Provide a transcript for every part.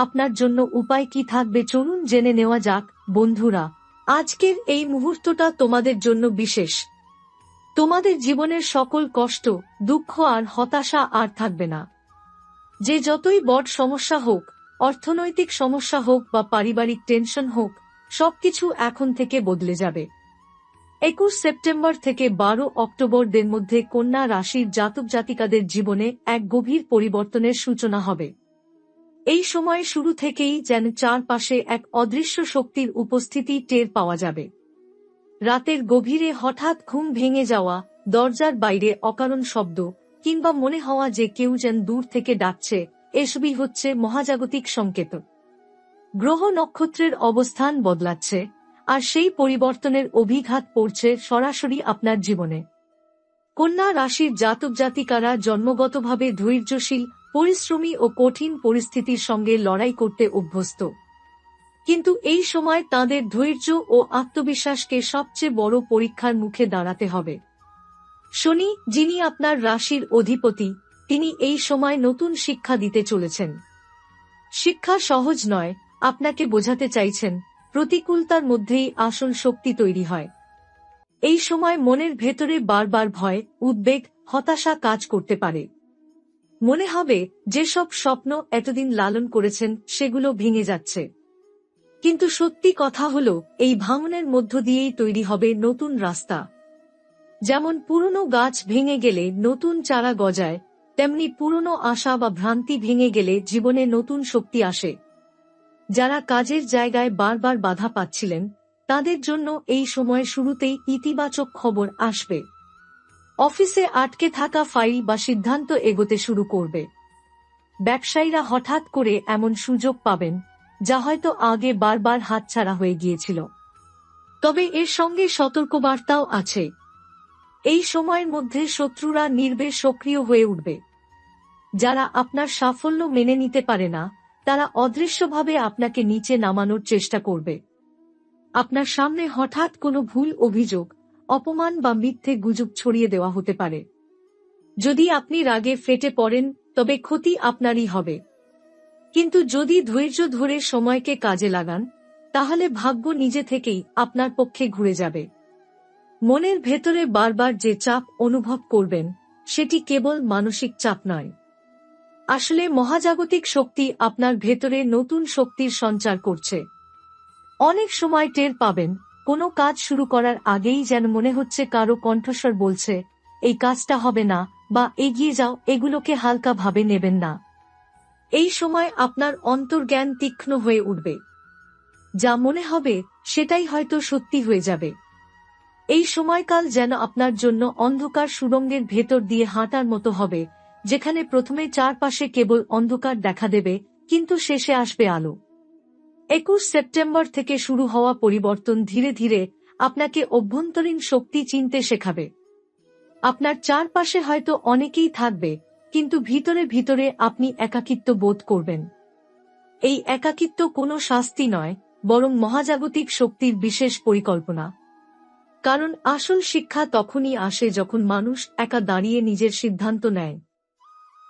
আপনার জন্য উপায় কি থাকবে চলুন জেনে নেওয়া যাক, বন্ধুরা। আজকের এই মুহূর্তটা তোমাদের জন্য বিশেষ। তোমাদের জীবনের সকল কষ্ট, দুঃখ আর হতাশা আর থাকবে না। যে যতই বড় সমস্যা হোক, অর্থনৈতিক সমস্যা হোক বা পারিবারিক টেনশন হোক, সবকিছু এখন থেকে বদলে যাবে। একুশ সেপ্টেম্বর থেকে বারো অক্টোবরদের মধ্যে কন্যা রাশির জাতক জাতিকাদের জীবনে এক গভীর পরিবর্তনের সূচনা হবে। এই সময় শুরু থেকেই যেন চারপাশে এক অদৃশ্য শক্তির উপস্থিতি টের পাওয়া যাবে। রাতের গভীরে হঠাৎ ঘুম ভেঙে যাওয়া, দরজার বাইরে অকারণ শব্দ, কিংবা মনে হওয়া যে কেউ যেন দূর থেকে ডাকছে, এসবই হচ্ছে মহাজাগতিক সংকেত। গ্রহ নক্ষত্রের অবস্থান বদলাচ্ছে, আর সেই পরিবর্তনের অভিঘাত পড়ছে সরাসরি আপনার জীবনে। কন্যা রাশির জাতক জাতিকারা জন্মগতভাবে ধৈর্যশীল পরিশ্রমী ও কঠিন পরিস্থিতির সঙ্গে লড়াই করতে অভ্যস্ত। কিন্তু এই সময় তাদের ধৈর্য ও আত্মবিশ্বাসকে সবচেয়ে বড় পরীক্ষার মুখে দাঁড়াতে হবে। শনি, যিনি আপনার রাশির অধিপতি, তিনি এই সময় নতুন শিক্ষা দিতে চলেছেন। শিক্ষা সহজ নয়, আপনাকে বোঝাতে চাইছেন, প্রতিকূলতার মধ্যেই আসল শক্তি তৈরি হয়। এই সময় মনের ভেতরে বারবার ভয়, উদ্বেগ, হতাশা কাজ করতে পারে। মনে হবে, যেসব স্বপ্ন এতদিন লালন করেছেন, সেগুলো ভেঙে যাচ্ছে। কিন্তু সত্যি কথা হল, এই ভাঙনের মধ্য দিয়েই তৈরি হবে নতুন রাস্তা। যেমন পুরনো গাছ ভেঙে গেলে নতুন চারা গজায়, তেমনি পুরনো আশা বা ভ্রান্তি ভেঙে গেলে জীবনে নতুন শক্তি আসে। যারা কাজের জায়গায় বারবার বাধা পাচ্ছিলেন, তাদের জন্য এই সময় শুরুতেই ইতিবাচক খবর আসবে। অফিসে আটকে থাকা ফাইল বা সিদ্ধান্ত এগোতে শুরু করবে। ব্যবসায়ীরা হঠাৎ করে এমন সুযোগ পাবেন, যা হয়তো আগে বারবার হাতছাড়া হয়ে গিয়েছিল। তবে এর সঙ্গে সতর্কবার্তাও আছে। এই সময়ের মধ্যে শত্রুরা নির্বেশ সক্রিয় হয়ে উঠবে। যারা আপনার সাফল্য মেনে নিতে পারে না, তারা অদৃশ্যভাবে আপনাকে নিচে নামানোর চেষ্টা করবে। আপনার সামনে হঠাৎ কোনো ভুল অভিযোগ অপমান বা মিথ্যে গুজব ছড়িয়ে দেওয়া হতে পারে। যদি আপনি রাগে ফেটে পড়েন, তবে ক্ষতি আপনারই হবে। কিন্তু যদি ধৈর্য ধরে সময়কে কাজে লাগান, তাহলে ভাগ্য নিজে থেকেই আপনার পক্ষে ঘুরে যাবে। মনের ভেতরে বারবার যে চাপ অনুভব করবেন, সেটি কেবল মানসিক চাপ নয়। আসলে মহাজাগতিক শক্তি আপনার ভেতরে নতুন শক্তির সঞ্চার করছে। অনেক সময় টের পাবেন কোনো কাজ শুরু করার আগেই যেন মনে হচ্ছে কারও কণ্ঠস্বর বলছে, এই কাজটা হবে না, বা এগিয়ে যাও, এগুলোকে হালকা ভাবে নেবেন না। এই সময় আপনার অন্তর্জ্ঞান তীক্ষ্ণ হয়ে উঠবে। যা মনে হবে, সেটাই হয়তো সত্যি হয়ে যাবে। এই সময়কাল যেন আপনার জন্য অন্ধকার সুরঙ্গের ভেতর দিয়ে হাঁটার মতো হবে, যেখানে প্রথমে চারপাশে কেবল অন্ধকার দেখা দেবে, কিন্তু শেষে আসবে আলো। একুশ সেপ্টেম্বর থেকে শুরু হওয়া পরিবর্তন ধীরে ধীরে আপনাকে অভ্যন্তরীণ শক্তি চিনতে শেখাবে। আপনার চারপাশে হয়তো অনেকেই থাকবে, কিন্তু ভিতরে ভিতরে আপনি একাকিত্ব বোধ করবেন। এই একাকিত্ব কোনো শাস্তি নয়, বরং মহাজাগতিক শক্তির বিশেষ পরিকল্পনা। কারণ আসল শিক্ষা তখনই আসে যখন মানুষ একা দাঁড়িয়ে নিজের সিদ্ধান্ত নেয়।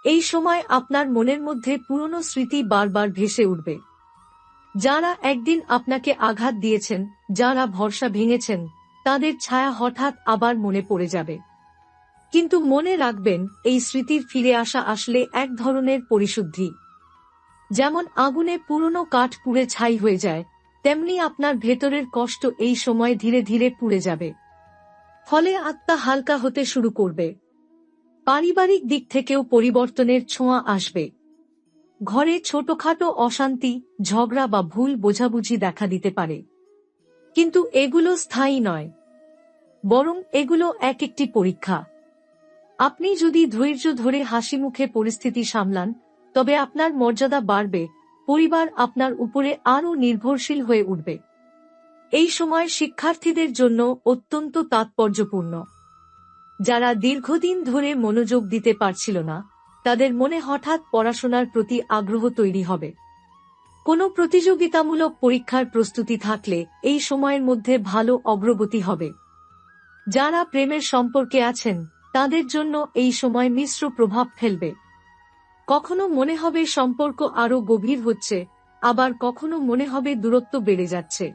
এই সময় আপনার মনের মধ্যে পুরনো স্মৃতি বারবার ভেসে উঠবে। যারা একদিন আপনাকে আঘাত দিয়েছেন, যারা ভরসা ভেঙেছেন, তাদের ছায়া হঠাৎ আবার মনে পড়ে যাবে। কিন্তু মনে রাখবেন, এই স্মৃতির ফিরে আসা আসলে এক ধরনের পরিশুদ্ধি। যেমন আগুনে পুরনো কাঠ পুড়ে ছাই হয়ে যায়, তেমনি আপনার ভেতরের কষ্ট এই সময় ধীরে ধীরে পুড়ে যাবে। ফলে আত্মা হালকা হতে শুরু করবে। পারিবারিক দিক থেকেও পরিবর্তনের ছোঁয়া আসবে। ঘরে ছোটখাটো অশান্তি, ঝগড়া বা ভুল বোঝাবুঝি দেখা দিতে পারে। কিন্তু এগুলো স্থায়ী নয়। বরং এগুলো এক একটি পরীক্ষা। আপনি যদি ধৈর্য ধরে হাসি মুখে পরিস্থিতি সামলান, তবে আপনার মর্যাদা বাড়বে, পরিবার আপনার উপরে আরও নির্ভরশীল হয়ে উঠবে। এই সময় শিক্ষার্থীদের জন্য অত্যন্ত তাৎপর্যপূর্ণ। যারা দীর্ঘদিন ধরে মনোযোগ দিতে পারছিল না তাদের মনে হঠাৎ পড়াশোনার প্রতি আগ্রহ তৈরি হবে। কোনো প্রতিযোগিতামূলক পরীক্ষার প্রস্তুতি থাকলে এই সময়ের মধ্যে ভালো অগ্রগতি হবে। যারা প্রেমের সম্পর্কে আছেন, তাদের জন্য এই সময় মিশ্র প্রভাব ফেলবে। কখনো মনে হবে সম্পর্ক আরও গভীর হচ্ছে, আবার কখনো মনে হবে দূরত্ব বেড়ে যাচ্ছে।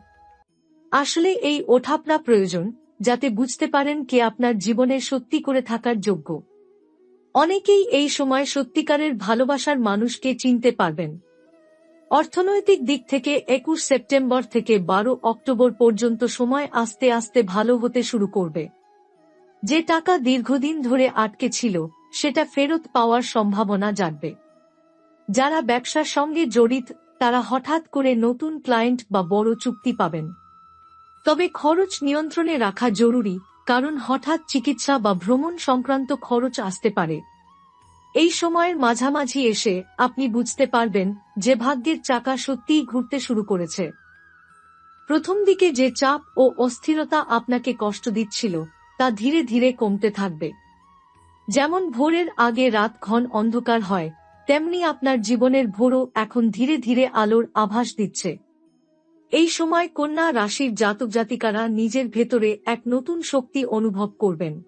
আসলে এই ওঠাপড়া প্রয়োজন, যাতে বুঝতে পারেন কে আপনার জীবনে সত্যি করে থাকার যোগ্য। অনেকেই এই সময় সত্যিকারের ভালোবাসার মানুষকে চিনতে পারবেন। অর্থনৈতিক দিক থেকে একুশ সেপ্টেম্বর থেকে বারো অক্টোবর পর্যন্ত সময় আস্তে আস্তে ভালো হতে শুরু করবে। যে টাকা দীর্ঘদিন ধরে আটকে ছিল, সেটা ফেরত পাওয়ার সম্ভাবনা জাগবে। যারা ব্যবসার সঙ্গে জড়িত, তারা হঠাৎ করে নতুন ক্লায়েন্ট বা বড় চুক্তি পাবেন। তবে খরচ নিয়ন্ত্রণে রাখা জরুরি কারণ হঠাৎ চিকিৎসা বা ভ্রমণ সংক্রান্ত খরচ আসতে পারে। এই সময়ের মাঝামাঝি এসে আপনি বুঝতে পারবেন যে ভাগ্যের চাকা সত্যিই ঘুরতে শুরু করেছে। প্রথম দিকে যে চাপ ও অস্থিরতা আপনাকে কষ্ট দিচ্ছিল, তা ধীরে ধীরে কমতে থাকবে। যেমন ভোরের আগে রাত ঘন অন্ধকার হয়, তেমনি আপনার জীবনের ভোরও এখন ধীরে ধীরে আলোর আভাস দিচ্ছে। এই সময় কন্যা রাশির জাতক জাতিকারা নিজের ভেতরে এক নতুন শক্তি অনুভব করবেন।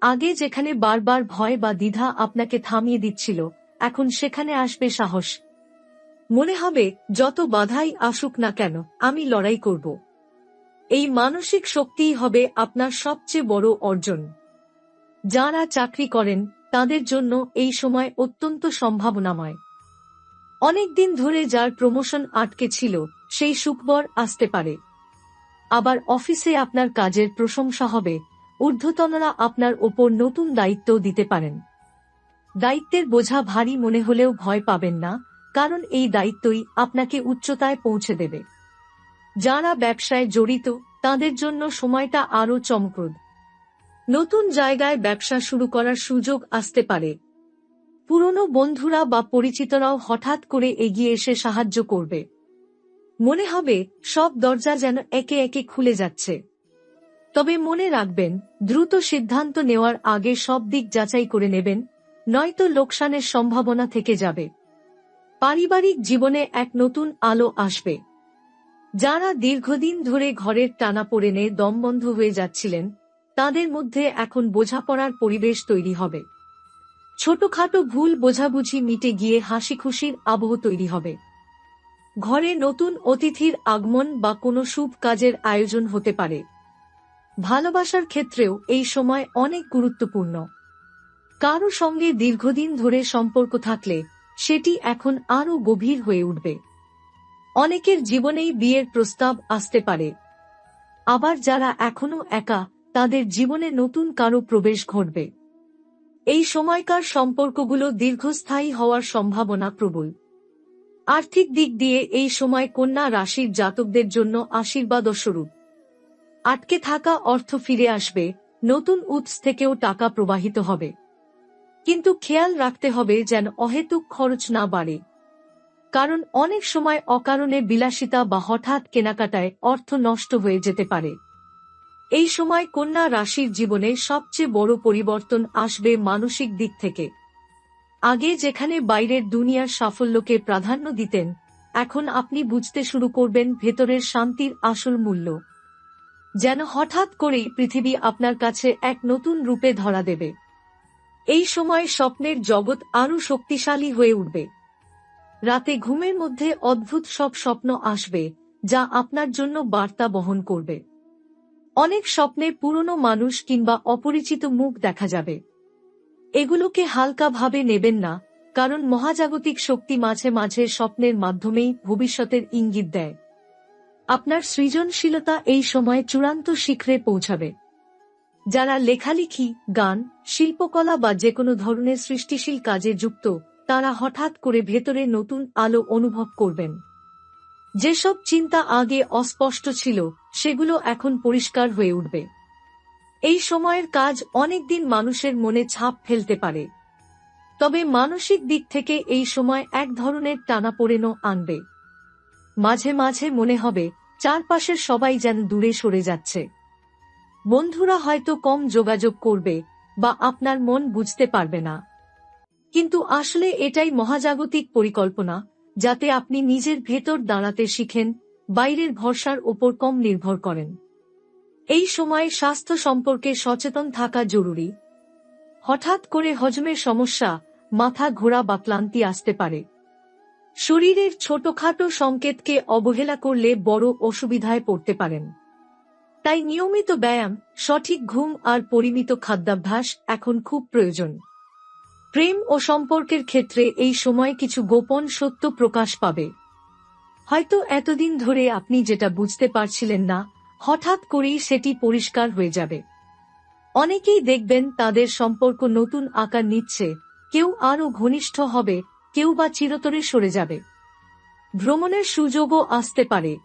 আগে যেখানে বারবার ভয় বা দ্বিধা আপনাকে থামিয়ে দিচ্ছিল, এখন সেখানে আসবে সাহস। মনে হবে, যত বাধাই আসুক না কেন, আমি লড়াই করব। এই মানসিক শক্তিই হবে আপনার সবচেয়ে বড় অর্জন। যারা চাকরি করেন, তাদের জন্য এই সময় অত্যন্ত সম্ভাবনাময়। অনেকদিন ধরে যার প্রমোশন আটকে ছিল সেই সুখবর আসতে পারে। আবার অফিসে আপনার কাজের প্রশংসা হবে, ঊর্ধ্বতনরা আপনার ওপর নতুন দায়িত্ব দিতে পারেন। দায়িত্বের বোঝা ভারী মনে হলেও ভয় পাবেন না, কারণ এই দায়িত্বই আপনাকে উচ্চতায় পৌঁছে দেবে। যারা ব্যবসায় জড়িত, তাদের জন্য সময়টা আরও চমকপ্রদ। নতুন জায়গায় ব্যবসা শুরু করার সুযোগ আসতে পারে। পুরনো বন্ধুরা বা পরিচিতরাও হঠাৎ করে এগিয়ে এসে সাহায্য করবে। মনে হবে সব দরজা যেন একে একে খুলে যাচ্ছে। তবে মনে রাখবেন, দ্রুত সিদ্ধান্ত নেওয়ার আগে সব দিক যাচাই করে নেবেন, নয়তো লোকসানের সম্ভাবনা থেকে যাবে। পারিবারিক জীবনে এক নতুন আলো আসবে। যারা দীর্ঘদিন ধরে ঘরের টানা পড়েনে দমবন্ধ হয়ে যাচ্ছিলেন, তাদের মধ্যে এখন বোঝাপড়ার পরিবেশ তৈরি হবে। ছোটখাটো ভুল বোঝাবুঝি মিটে গিয়ে হাসি খুশির আবহ তৈরি হবে। ঘরে নতুন অতিথির আগমন বা কোনো শুভ কাজের আয়োজন হতে পারে। ভালোবাসার ক্ষেত্রেও এই সময় অনেক গুরুত্বপূর্ণ। কারও সঙ্গে দীর্ঘদিন ধরে সম্পর্ক থাকলে সেটি এখন আরও গভীর হয়ে উঠবে। অনেকের জীবনেই বিয়ের প্রস্তাব আসতে পারে। আবার যারা এখনও একা, তাদের জীবনে নতুন কারও প্রবেশ ঘটবে। এই সময়কার সম্পর্কগুলো দীর্ঘস্থায়ী হওয়ার সম্ভাবনা প্রবল। আর্থিক দিক দিয়ে এই সময় কন্যা রাশির জাতকদের জন্য আশীর্বাদস্বরূপ। আটকে থাকা অর্থ ফিরে আসবে, নতুন উৎস থেকেও টাকা প্রবাহিত হবে। কিন্তু খেয়াল রাখতে হবে যেন অহেতুক খরচ না বাড়ে। কারণ অনেক সময় অকারণে বিলাসিতা বা হঠাৎ কেনাকাটায় অর্থ নষ্ট হয়ে যেতে পারে। এই সময় কন্যা রাশির জীবনে সবচেয়ে বড় পরিবর্তন আসবে মানসিক দিক থেকে। আগে যেখানে বাইরের দুনিয়ার সাফল্যকে প্রাধান্য দিতেন, এখন আপনি বুঝতে শুরু করবেন ভেতরের শান্তির আসল মূল্য। যেন হঠাৎ করেই পৃথিবী আপনার কাছে এক নতুন রূপে ধরা দেবে। এই সময় স্বপ্নের জগৎ আরও শক্তিশালী হয়ে উঠবে। রাতে ঘুমের মধ্যে অদ্ভুত সব স্বপ্ন আসবে, যা আপনার জন্য বার্তা বহন করবে। অনেক স্বপ্নে পুরনো মানুষ কিংবা অপরিচিত মুখ দেখা যাবে। এগুলোকে হালকাভাবে নেবেন না, কারণ মহাজাগতিক শক্তি মাঝে মাঝে স্বপ্নের মাধ্যমেই ভবিষ্যতের ইঙ্গিত দেয়। আপনার সৃজনশীলতা এই সময় চূড়ান্ত শিখরে পৌঁছাবে। যারা লেখালেখি, গান, শিল্পকলা বা যে কোনো ধরনের সৃষ্টিশীল কাজে যুক্ত, তারা হঠাৎ করে ভেতরে নতুন আলো অনুভব করবেন। যেসব চিন্তা আগে অস্পষ্ট ছিল, সেগুলো এখন পরিষ্কার হয়ে উঠবে। এই সময়ের কাজ অনেকদিন মানুষের মনে ছাপ ফেলতে পারে। তবে মানসিক দিক থেকে এই সময় এক ধরনের টানাপোড়েনও আনবে। মাঝে মাঝে মনে হবে, চারপাশের সবাই যেন দূরে সরে যাচ্ছে। বন্ধুরা হয়তো কম যোগাযোগ করবে বা আপনার মন বুঝতে পারবে না। কিন্তু আসলে এটাই মহাজাগতিক পরিকল্পনা, যাতে আপনি নিজের ভেতর দাঁড়াতে শিখেন, বাইরের ভরসার ওপর কম নির্ভর করেন। এই সময় স্বাস্থ্য সম্পর্কে সচেতন থাকা জরুরি। হঠাৎ করে হজমের সমস্যা, মাথা ঘোরা বা ক্লান্তি আসতে পারে। শরীরের ছোটখাটো সংকেতকে অবহেলা করলে বড় অসুবিধায় পড়তে পারেন। তাই নিয়মিত ব্যায়াম, সঠিক ঘুম আর পরিমিত খাদ্যাভ্যাস এখন খুব প্রয়োজন। প্রেম ও সম্পর্কের ক্ষেত্রে এই সময় কিছু গোপন সত্য প্রকাশ পাবে। হয়তো এতদিন ধরে আপনি যেটা বুঝতে পারছিলেন না হঠাৎ করেই সেটি পরিষ্কার হয়ে যাবে। অনেকেই দেখবেন তাদের সম্পর্ক নতুন আকার নিচ্ছে, কেউ আরও ঘনিষ্ঠ হবে, কেউ বা চিরতরে সরে যাবে। ভ্রমণের সুযোগও আসতে পারে।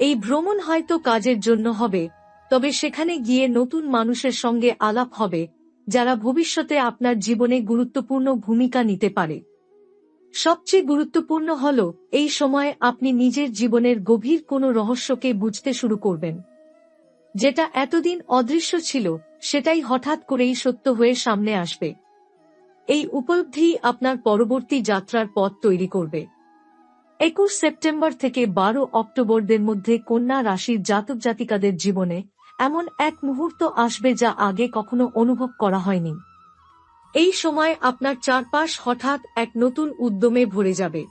এই ভ্রমণ হয়তো কাজের জন্য হবে, তবে সেখানে গিয়ে নতুন মানুষের সঙ্গে আলাপ হবে, যারা ভবিষ্যতে আপনার জীবনে গুরুত্বপূর্ণ ভূমিকা নিতে পারে। সবচেয়ে গুরুত্বপূর্ণ হল, এই সময় আপনি নিজের জীবনের গভীর কোনো রহস্যকে বুঝতে শুরু করবেন। যেটা এতদিন অদৃশ্য ছিল, সেটাই হঠাৎ করেই সত্য হয়ে সামনে আসবে। এই উপলব্ধি আপনার পরবর্তী যাত্রার পথ তৈরি করবে। একুশ সেপ্টেম্বর থেকে বারো অক্টোবরদের মধ্যে কন্যা রাশির জাতক জাতিকাদের জীবনে এমন এক মুহূর্ত আসবে যা আগে কখনো অনুভব করা হয়নি। এই সময় আপনার চারপাশ হঠাৎ এক নতুন উদ্যমে ভরে যাবে।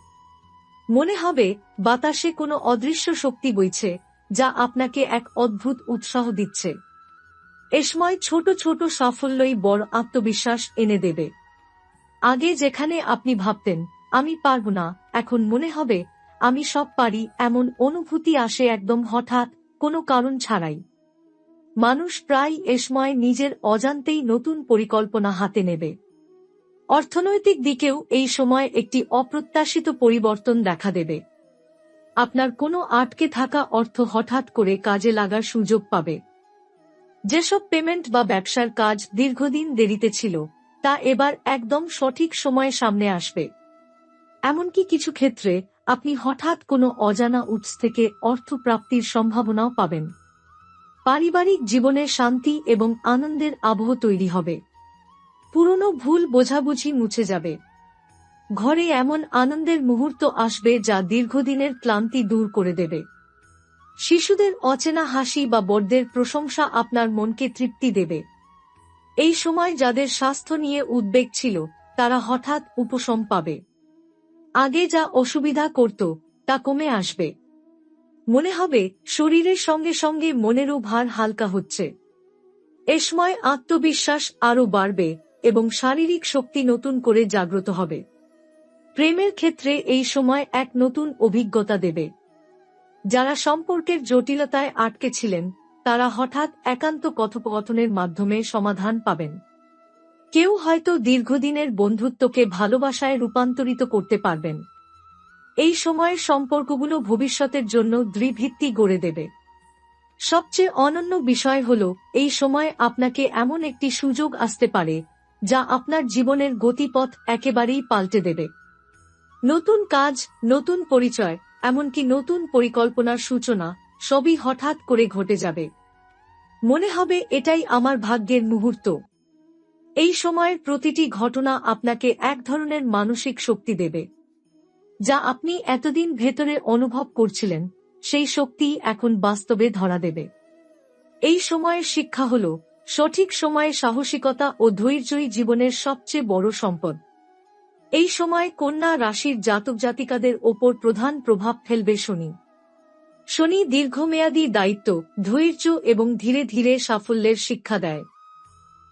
মনে হবে, বাতাসে কোনো অদৃশ্য শক্তি বইছে, যা আপনাকে এক অদ্ভুত উৎসাহ দিচ্ছে। এ সময় ছোট ছোট সাফল্যই বড় আত্মবিশ্বাস এনে দেবে। আগে যেখানে আপনি ভাবতেন, আমি পারব না, এখন মনে হবে, আমি সব পারি, এমন অনুভূতি আসে একদম হঠাৎ, কোনো কারণ ছাড়াই। মানুষ প্রায় এ সময় নিজের অজান্তেই নতুন পরিকল্পনা হাতে নেবে। অর্থনৈতিক দিকেও এই সময় একটি অপ্রত্যাশিত পরিবর্তন দেখা দেবে। আপনার কোনো আটকে থাকা অর্থ হঠাৎ করে কাজে লাগার সুযোগ পাবে। যেসব পেমেন্ট বা ব্যবসার কাজ দীর্ঘদিন দেরিতে ছিল, তা এবার একদম সঠিক সময়ে সামনে আসবে। এমনকি কিছু ক্ষেত্রে আপনি হঠাৎ কোনো অজানা উৎস থেকে অর্থ প্রাপ্তির সম্ভাবনাও পাবেন। পারিবারিক জীবনে শান্তি এবং আনন্দের আবহ তৈরি হবে। পুরনো ভুল বোঝাবুঝি মুছে যাবে। ঘরে এমন আনন্দের মুহূর্ত আসবে যা দীর্ঘদিনের ক্লান্তি দূর করে দেবে। শিশুদের অচেনা হাসি বা বড়দের প্রশংসা আপনার মনকে তৃপ্তি দেবে। এই সময় যাদের স্বাস্থ্য নিয়ে উদ্বেগ ছিল, তারা হঠাৎ উপশম পাবে। আগে যা অসুবিধা করত, তা কমে আসবে। মনে হবে, শরীরের সঙ্গে সঙ্গে মনেরও ভার হালকা হচ্ছে। এ সময় আত্মবিশ্বাস আরও বাড়বে এবং শারীরিক শক্তি নতুন করে জাগ্রত হবে। প্রেমের ক্ষেত্রে এই সময় এক নতুন অভিজ্ঞতা দেবে। যারা সম্পর্কের জটিলতায় আটকে ছিলেন, তারা হঠাৎ একান্ত কথোপকথনের মাধ্যমে সমাধান পাবেন। কেউ হয়তো দীর্ঘদিনের বন্ধুত্বকে ভালোবাসায় রূপান্তরিত করতে পারবেন। এই সময়ের সম্পর্কগুলো ভবিষ্যতের জন্য দৃঢ়ভিত্তি গড়ে দেবে। সবচেয়ে অনন্য বিষয় হল, এই সময় আপনাকে এমন একটি সুযোগ আসতে পারে, যা আপনার জীবনের গতিপথ একেবারেই পাল্টে দেবে। নতুন কাজ, নতুন পরিচয়, এমনকি নতুন পরিকল্পনার সূচনা, সবই হঠাৎ করে ঘটে যাবে। মনে হবে এটাই আমার ভাগ্যের মুহূর্ত। এই সময়ের প্রতিটি ঘটনা আপনাকে এক ধরনের মানসিক শক্তি দেবে। যা আপনি এতদিন ভেতরে অনুভব করছিলেন, সেই শক্তি এখন বাস্তবে ধরা দেবে। এই সময়ের শিক্ষা হল, সঠিক সময়ে সাহসিকতা ও ধৈর্যই জীবনের সবচেয়ে বড় সম্পদ। এই সময় কন্যা রাশির জাতক জাতিকাদের ওপর প্রধান প্রভাব ফেলবে শনি। শনি দীর্ঘমেয়াদী দায়িত্ব, ধৈর্য এবং ধীরে ধীরে সাফল্যের শিক্ষা দেয়।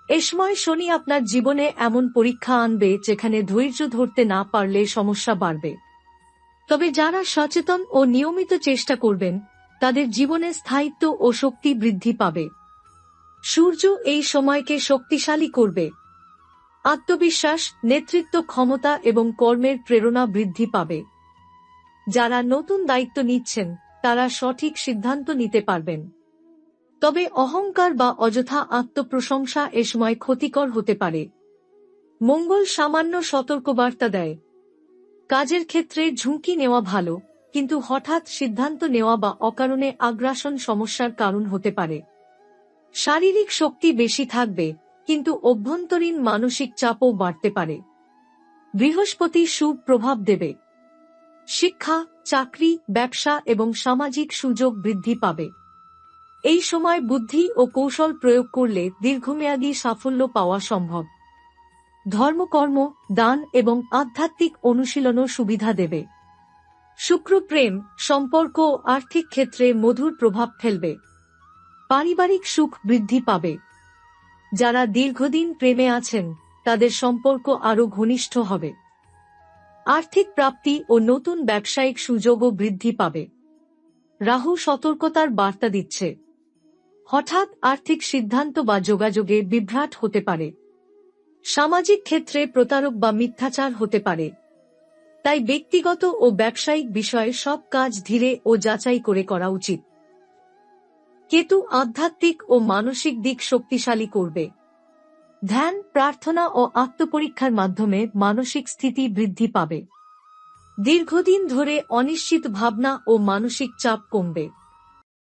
এ সময় শনি আপনার জীবনে এমন পরীক্ষা আনবে যেখানে ধৈর্য ধরতে না পারলে সমস্যা বাড়বে। তবে যারা সচেতন ও নিয়মিত চেষ্টা করবেন, তাদের জীবনে স্থায়িত্ব ও শক্তি বৃদ্ধি পাবে। সূর্য এই সময়কে শক্তিশালী করবে। আত্মবিশ্বাস, নেতৃত্ব ক্ষমতা এবং কর্মের প্রেরণা বৃদ্ধি পাবে। যারা নতুন দায়িত্ব নিচ্ছেন, তারা সঠিক সিদ্ধান্ত নিতে পারবেন। তবে অহংকার বা অযথা আত্মপ্রশংসা এ সময় ক্ষতিকর হতে পারে। মঙ্গল সামান্য সতর্কবার্তা দেয়। কাজের ক্ষেত্রে ঝুঁকি নেওয়া ভালো, কিন্তু হঠাৎ সিদ্ধান্ত নেওয়া বা অকারণে আগ্রাসন সমস্যার কারণ হতে পারে। শারীরিক শক্তি বেশি থাকবে, কিন্তু অভ্যন্তরীণ মানসিক চাপও বাড়তে পারে। বৃহস্পতি সুপ্রভাব দেবে। শিক্ষা, চাকরি, ব্যবসা এবং সামাজিক সুযোগ বৃদ্ধি পাবে। এই সময় বুদ্ধি ও কৌশল প্রয়োগ করলে দীর্ঘমেয়াদী সাফল্য পাওয়া সম্ভব। ধর্মকর্ম, দান এবং আধ্যাত্মিক অনুশীলনও সুবিধা দেবে। শুক্র প্রেম সম্পর্ক আর্থিক ক্ষেত্রে মধুর প্রভাব ফেলবে। পারিবারিক সুখ বৃদ্ধি পাবে। যারা দীর্ঘদিন প্রেমে আছেন, তাদের সম্পর্ক আরও ঘনিষ্ঠ হবে। আর্থিক প্রাপ্তি ও নতুন ব্যবসায়িক সুযোগও বৃদ্ধি পাবে। রাহু সতর্কতার বার্তা দিচ্ছে। হঠাৎ আর্থিক সিদ্ধান্ত বা যোগাযোগে বিভ্রাট হতে পারে। সামাজিক ক্ষেত্রে প্রতারক বা মিথ্যাচার হতে পারে। তাই ব্যক্তিগত ও ব্যবসায়িক বিষয়ে সব কাজ ধীরে ও যাচাই করে করা উচিত। কেতু আধ্যাত্মিক ও মানসিক দিক শক্তিশালী করবে। ধ্যান, প্রার্থনা ও আত্মপরীক্ষার মাধ্যমে মানসিক স্থিতি বৃদ্ধি পাবে। দীর্ঘদিন ধরে অনিশ্চিত ভাবনা ও মানসিক চাপ কমবে।